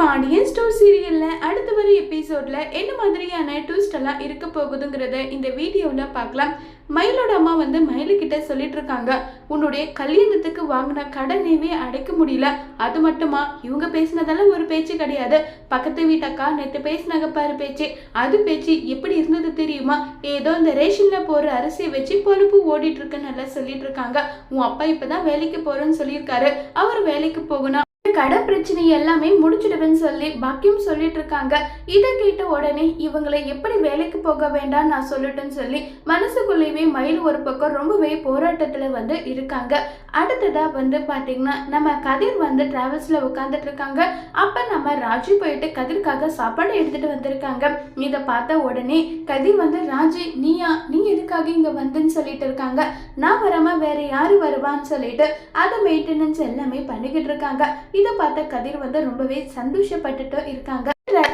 Pandian store சீரியலில் அடுத்த வர எபிசோடில் என்ன மாதிரியான ட்விஸ்ட் எல்லாம் இருக்க போகுதுங்கிறத இந்த வீடியோவில் பார்க்கலாம். மயிலோட அம்மா வந்து மயிலுக்கிட்ட சொல்லிட்டு இருக்காங்க உன்னுடைய கல்யாணத்துக்கு வாங்கின கடனேவே அடைக்க முடியல. அது மட்டுமா? இவங்க பேசினதெல்லாம் ஒரு பேச்சு கிடையாது. பக்கத்து வீட்டக்கா நேற்று பேசினாங்க பாரு பேச்சு. அது பேச்சு எப்படி இருந்தது தெரியுமா? ஏதோ இந்த ரேஷனில் போகிற அரிசியை வச்சு பொறுப்பு ஓடிட்டு இருக்குன்னு நல்லா சொல்லிட்டு இருக்காங்க உன் அப்பா இப்போ தான் வேலைக்கு போகிறோன்னு சொல்லியிருக்காரு. அவர் வேலைக்கு போகணும். கடை பிரச்சனை எல்லாமே முடிச்சிடுவேன்னு சொல்லி பாக்கியம் சொல்லிட்டு இருக்காங்க. இதை கேட்ட உடனே இவங்களை எப்படி வேலைக்கு போக வேண்டாம் நான் சொல்லட்டும்னு சொல்லி மனசுக்குள்ளேயே மயில் ஒரு பக்கம் ரொம்பவே போராட்டத்துல வந்து இருக்காங்க. அடுத்ததா வந்து பாத்தீங்கன்னா நம்ம கதிர் வந்து டிராவல்ஸ்ல உட்காந்துட்டு இருக்காங்க. அப்ப நம்ம ராஜி போயிட்டு கதிர்க்காக சாப்பாடு எடுத்துட்டு வந்திருக்காங்க. இதை பார்த்த உடனே கதிர் வந்து ராஜி நீயா? நீ எதுக்காக இங்க வந்துன்னு சொல்லிட்டு இருக்காங்க. நான் வராம வேற யாரு வருவான்னு சொல்லிட்டு அதை மெயின்டெனன்ஸ் எல்லாமே பண்ணிக்கிட்டு இருக்காங்க. இதை பார்த்த கதிர் வந்து ரொம்பவே சந்தோஷப்பட்டுட்டு இருக்காங்க.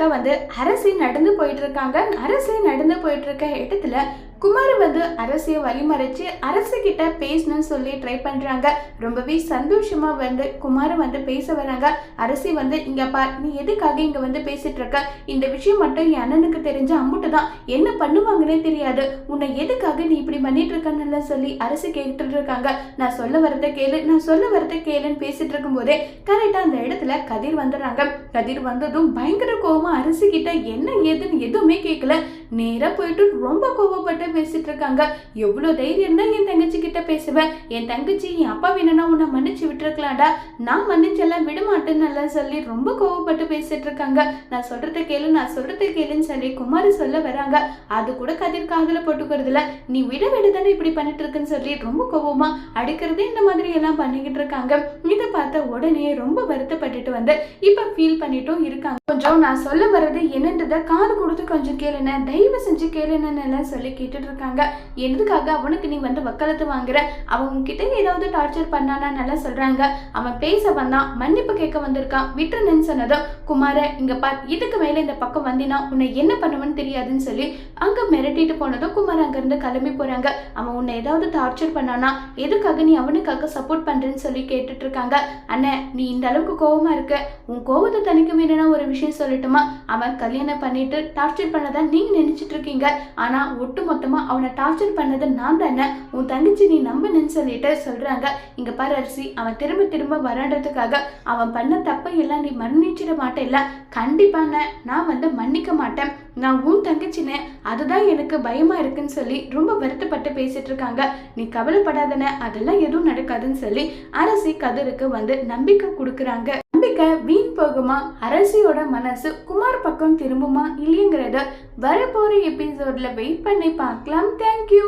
வந்து அரசி நடந்து போயிட்டு இருக்காங்க. அரசி நடந்து போயிட்டு இருக்க இடத்துல குமார் வந்து அரசியை வழிமறைச்சு அரசு கிட்ட பேசணும்னு சொல்லி ட்ரை பண்றாங்க. ரொம்பவே சந்தோஷமா வந்து குமார் வந்து பேச வராங்க. அரசி வந்து இங்கே பார் நீ எதுக்காக இங்க வந்து பேசிட்டு இருக்க? இந்த விஷயம் மட்டும் என் அண்ணனுக்கு தெரிஞ்ச அம்முட்டு தான். என்ன பண்ணுவாங்கன்னே தெரியாது. உன்னை எதுக்காக நீ இப்படி பண்ணிட்டு இருக்கன்னு சொல்லி அரசு கேட்டுட்டு இருக்காங்க. நான் சொல்ல வரத கேளு நான் சொல்ல வரத கேளுன்னு பேசிட்டு இருக்கும் போதே கரெக்டா அந்த இடத்துல கதிர் வந்துடுறாங்க. கதிர் வந்ததும் பயங்கர கோவமா அரசு கிட்ட என்ன ஏதுன்னு எதுவுமே கேட்கல நேரா போயிட்டு ரொம்ப கோவப்பட்டு பேசிட்டு இருக்காங்க. எவ்வளோ தைரியம் தான் என் தங்கச்சி கிட்ட பேசுவேன். என் தங்கச்சி என் அப்பா வேணும்னா உன்னை மன்னிச்சு விட்டுருக்கலாம்டா. நான் மன்னிச்செல்லாம் விடமாட்டேன்னு எல்லாம் சொல்லி ரொம்ப கோவப்பட்டு பேசிட்டு இருக்காங்க. நான் சொல்றத கேளு நான் சொல்றத கேளுன்னு சொல்லி குமார் சொல்ல வராங்க. அது கூட கதிர் காதல போட்டுக்கிறதுல நீ விட விட தானே இப்படி பண்ணிட்டு இருக்குன்னு சொல்லி ரொம்ப கோவமா அடிக்கிறதே இந்த மாதிரி எல்லாம் பண்ணிக்கிட்டு இருக்காங்க. இதை பார்த்த உடனே ரொம்ப வருத்தப்பட்டுட்டு வந்து இப்ப ஃபீல் பண்ணிட்டும் இருக்காங்க. கொஞ்சம் நான் சொல்ல வர்றது என்னன்றத காது கொடுத்து கொஞ்சம் கேளுன தயவு செஞ்சு கேளுன்னு எல்லாம் சொல்லி விட்டுட்டு இருக்காங்க எதுக்காக அவனுக்கு நீ வந்து வக்கலத்து வாங்குற? அவங்க கிட்ட ஏதாவது டார்ச்சர் பண்ணானா நல்லா சொல்றாங்க. அவன் பேச வந்தான். மன்னிப்பு கேட்க வந்திருக்கான். விட்டுருன்னு சொன்னதும் குமார இங்க பார். இதுக்கு மேல இந்த பக்கம் வந்தினா உன்னை என்ன பண்ணுவன்னு தெரியாதுன்னு சொல்லி அங்க மிரட்டிட்டு போனதும் குமார் அங்கிருந்து கிளம்பி போறாங்க. அவன் உன்னை ஏதாவது டார்ச்சர் பண்ணானா எதுக்காக நீ அவனுக்காக சப்போர்ட் பண்றேன்னு சொல்லி கேட்டுட்டு இருக்காங்க அண்ணன் நீ இந்த அளவுக்கு கோவமா இருக்க. உன் கோவத்தை தணிக்க வேணும்னா ஒரு விஷயம் சொல்லட்டுமா? அவன் கல்யாணம் பண்ணிட்டு டார்ச்சர் பண்ணதான் நீங்க நினைச்சிட்டு இருக்கீங்க ஆனா ஒட்டுமொத்த மொத்தமா அவனை டார்ச்சர் பண்ணது நான் தானே? உன் தங்கச்சி நீ நம்பணுன்னு சொல்லிட்டு சொல்றாங்க. இங்கே பாரு அரிசி அவன் திரும்ப திரும்ப வரான்றதுக்காக அவன் பண்ண தப்பை எல்லாம் நீ மன்னிச்சிட மாட்டேல்ல? கண்டிப்பான நான் வந்து மன்னிக்க மாட்டேன். நான் உன் தங்கச்சின்னு அதுதான் எனக்கு பயமா இருக்குன்னு சொல்லி ரொம்ப வருத்தப்பட்டு பேசிட்டு இருக்காங்க. நீ கவலைப்படாதன அதெல்லாம் எதுவும் நடக்காதுன்னு சொல்லி அரசி கதிருக்கு வந்து நம்பிக்கை கொடுக்குறாங்க. நம்பிக்கை வீண் போகுமா? அரசியோட மனசு குமார் பக்கம் திரும்புமா இல்லைங்கிறத வரப்போற எபிசோட்ல வெயிட் பண்ணி பார்க்கலாம். தேங்க்யூ